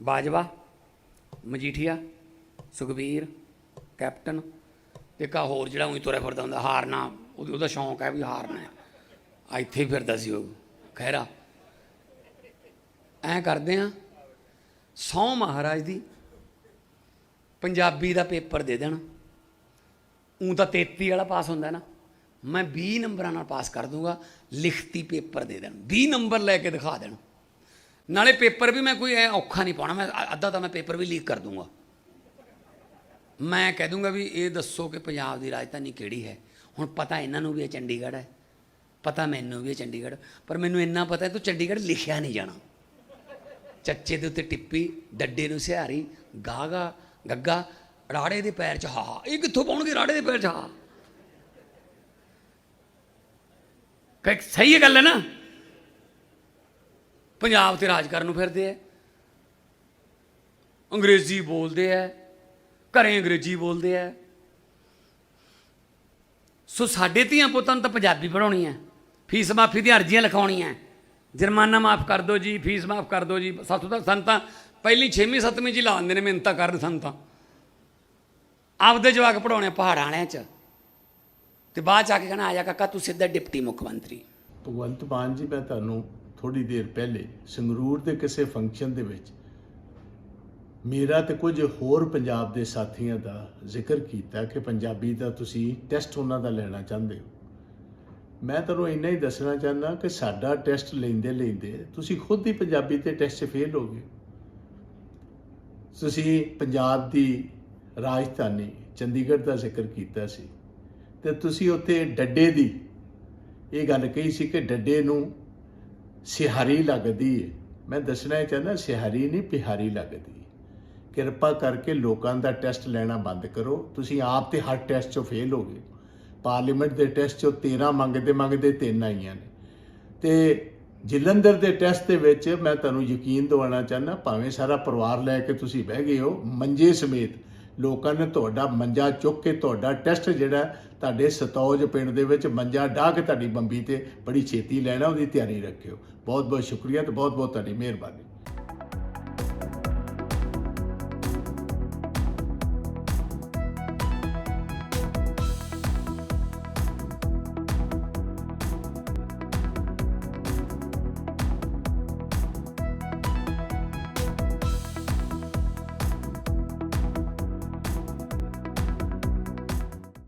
Bajwa, Majithia, Sukhbir, captain ਤੇ ਕਾ ਹੋਰ ਜਿਹੜਾ ਉਹੀ ਤੁਰਿਆ ਫਿਰਦਾ ਹੁੰਦਾ, ਹਾਰਨਾ, ਉਹਦਾ ਸ਼ੌਂਕ ਹੈ ਵੀ ਹਾਰਨਾ ਹੈ। ਆ ਇੱਥੇ ਹੀ ਫਿਰਦਾ ਸੀ ਉਹ, ਖਹਿਰਾ। ਐਂ ਕਰਦੇ ਆ ਸੌ ਮਹਾਰਾਜ ਦੀ ਪੰਜਾਬੀ ਦਾ ਪੇਪਰ ਦੇ ਦੇਣ। ਉਂ ਤਾਂ 33 ਵਾਲਾ ਪਾਸ ਹੁੰਦਾ ਨਾ, ਮੈਂ 20 ਨੰਬਰਾਂ ਨਾਲ ਪਾਸ ਕਰ ਦੂੰਗਾ, ਲਿਖਤੀ ਪੇਪਰ ਦੇ ਦੇਣ। 20 ਨੰਬਰ ਲੈ ਕੇ ਦਿਖਾ ਦੇਣ। ਨਾਲੇ ਪੇਪਰ ਵੀ ਮੈਂ ਕੋਈ ਐ ਔਖਾ ਨਹੀਂ ਪਾਉਣਾ, ਮੈਂ ਅੱਧਾ ਤਾਂ ਮੈਂ ਪੇਪਰ ਵੀ ਲੀਕ ਕਰ ਦੂੰਗਾ। ਮੈਂ ਕਹਿ ਦੂੰਗਾ ਵੀ ਇਹ ਦੱਸੋ ਕਿ ਪੰਜਾਬ ਦੀ ਰਾਜਧਾਨੀ ਕਿਹੜੀ ਹੈ? ਹੁਣ ਪਤਾ ਇਹਨਾਂ ਨੂੰ ਵੀ ਇਹ ਚੰਡੀਗੜ੍ਹ ਹੈ। ਪਤਾ ਮੈਨੂੰ ਵੀ ਇਹ ਚੰਡੀਗੜ੍ਹ, ਪਰ ਮੈਨੂੰ ਇੰਨਾ ਪਤਾ ਤੂੰ ਚੰਡੀਗੜ੍ਹ ਲਿਖਿਆ ਨਹੀਂ ਜਾਣਾ। ਚੱਚੇ ਦੇ ਉੱਤੇ ਟਿੱਪੀ, ਡੱਡੇ ਨੂੰ ਸਿਹਾਰੀ, ਗਾਗਾ, ਗੱਗਾ, ਰਾੜੇ ਦੇ ਪੈਰ 'ਚ ਹਾ ਇਹ ਕਿੱਥੋਂ ਪਾਉਣਗੇ ਰਾੜੇ ਦੇ ਪੈਰ 'ਚ ਹਾ ਕਿ ਸਹੀ ਹੈ ਗੱਲ ਹੈ ਨਾ? ਪੰਜਾਬ ਤੇ ਰਾਜ ਕਰਨ ਨੂੰ ਫਿਰਦੇ ਐ। ਅੰਗਰੇਜ਼ੀ ਬੋਲਦੇ ਐ, ਘਰੇ ਅੰਗਰੇਜ਼ੀ ਬੋਲਦੇ ਐ। ਸੋ ਸਾਡੇ ਧੀਆਂ ਪੁੱਤਾਂ ਨੂੰ ਤਾਂ ਪੰਜਾਬੀ ਪੜਾਉਣੀ ਐ, ਫੀਸ ਮਾਫੀ ਦੀਆਂ ਅਰਜ਼ੀਆਂ ਲਿਖਾਉਣੀਆਂ ਜੁਰਮਾਨਾ ਮਾਫ ਕਰ ਦਿਓ ਜੀ, ਫੀਸ ਮਾਫ ਕਰ ਦਿਓ ਜੀ। ਸਾਥੋਂ ਤਾਂ ਸਾਨੂੰ ਤਾਂ ਪਹਿਲੀ 6ਵੀਂ 7ਵੀਂ ਚ ਹੀ ਲਾ ਦਿੰਦੇ ਨੇ ਮਿਹਨਤਾਂ ਕਰਨ ਸੰਤਾਂ। ਆਪਦੇ ਜਵਾਕ ਪੜਾਉਣੇ ਪਹਾੜਾਂ ਵਾਲਿਆਂ ਚ। ਤੇ ਬਾਅਦ ਚ ਆ ਕੇ ਕਹਿਣਾ, ਆ ਜਾ ਕਾਕਾ, ਤੂੰ ਸਿੱਧਾ ਡਿਪਟੀ ਮੁੱਖ ਮੰਤਰੀ। ਭਗਵੰਤ ਮਾਨ ਜੀ, ਮੈਂ ਤੁਹਾਨੂੰ ਥੋੜੀ ਦੇਰ ਪਹਿਲੇ ਸੰਗਰੂਰ ਦੇ ਕਿਸੇ ਫੰਕਸ਼ਨ ਦੇ ਵਿੱਚ ਮੇਰਾ ਤੇ ਕੁਝ ਹੋਰ ਪੰਜਾਬ ਦੇ ਸਾਥੀਆਂ ਦਾ ਜ਼ਿਕਰ ਕੀਤਾ ਕਿ ਪੰਜਾਬੀ ਦਾ ਤੁਸੀਂ ਟੈਸਟ ਉਹਨਾਂ ਦਾ ਲੈਣਾ ਚਾਹੁੰਦੇ ਹੋ। ਮੈਂ ਤੁਹਾਨੂੰ ਇੰਨਾ ਹੀ ਦੱਸਣਾ ਚਾਹੁੰਦਾ ਕਿ ਸਾਡਾ ਟੈਸਟ ਲੈਂਦੇ ਲੈਂਦੇ ਤੁਸੀਂ ਖੁਦ ਹੀ ਪੰਜਾਬੀ ਤੇ ਟੈਸਟ ਫੇਲ ਹੋ ਗਏ। ਤੁਸੀਂ ਪੰਜਾਬ ਦੀ ਰਾਜਧਾਨੀ ਚੰਡੀਗੜ੍ਹ ਦਾ ਜ਼ਿਕਰ ਕੀਤਾ ਸੀ ਤੇ ਤੁਸੀਂ ਉੱਥੇ ਡੱਡੇ ਦੀ ਇਹ ਗੱਲ ਕਹੀ ਸੀ ਕਿ ਡੱਡੇ ਨੂੰ ਸਿਹਾਰੀ ਲੱਗਦੀ ਹੈ ਮੈਂ ਦੱਸਣਾ ਇਹ ਚਾਹੁੰਦਾ, ਸਿਹਾਰੀ ਨਹੀਂ, ਪਿਹਾਰੀ ਲੱਗਦੀ। ਕਿਰਪਾ ਕਰਕੇ ਲੋਕਾਂ ਦਾ ਟੈਸਟ ਲੈਣਾ ਬੰਦ ਕਰੋ। ਤੁਸੀਂ ਆਪ ਤੇ ਹਰ ਟੈਸਟ 'ਚੋਂ ਫੇਲ ਹੋ ਗਏ। ਪਾਰਲੀਮੈਂਟ ਦੇ ਟੈਸਟ 'ਚੋਂ 13 ਮੰਗਦੇ ਮੰਗਦੇ ਤਿੰਨ ਆਈਆਂ ਨੇ। ਤੇ ਜਲੰਧਰ ਦੇ ਟੈਸਟ ਦੇ ਵਿੱਚ ਮੈਂ ਤੁਹਾਨੂੰ ਯਕੀਨ ਦਿਵਾਉਣਾ ਚਾਹੁੰਦਾ, ਭਾਵੇਂ ਸਾਰਾ ਪਰਿਵਾਰ ਲੈ ਕੇ ਤੁਸੀਂ ਬਹਿ ਗਏ ਹੋ, ਮੰਜੇ ਸਮੇਤ ਲੋਕਾਂ ਨੇ ਤੁਹਾਡਾ ਮੰਜਾ ਚੁੱਕ ਕੇ ਤੁਹਾਡਾ ਟੈਸਟ ਜਿਹੜਾ ਤੁਹਾਡੇ ਸਤੌਜ ਪਿੰਡ ਦੇ ਵਿੱਚ ਮੰਜਾ ਢਾਹ ਕੇ ਤੁਹਾਡੀ ਬੰਬੀ ਤੇ ਬੜੀ ਛੇਤੀ ਲੈਣਾ, ਉਹਦੀ ਤਿਆਰੀ ਰੱਖਿਓ। ਬਹੁਤ ਬਹੁਤ ਸ਼ੁਕਰੀਆ ਤੇ ਬਹੁਤ ਬਹੁਤ ਤੁਹਾਡੀ ਮਿਹਰਬਾਨੀ।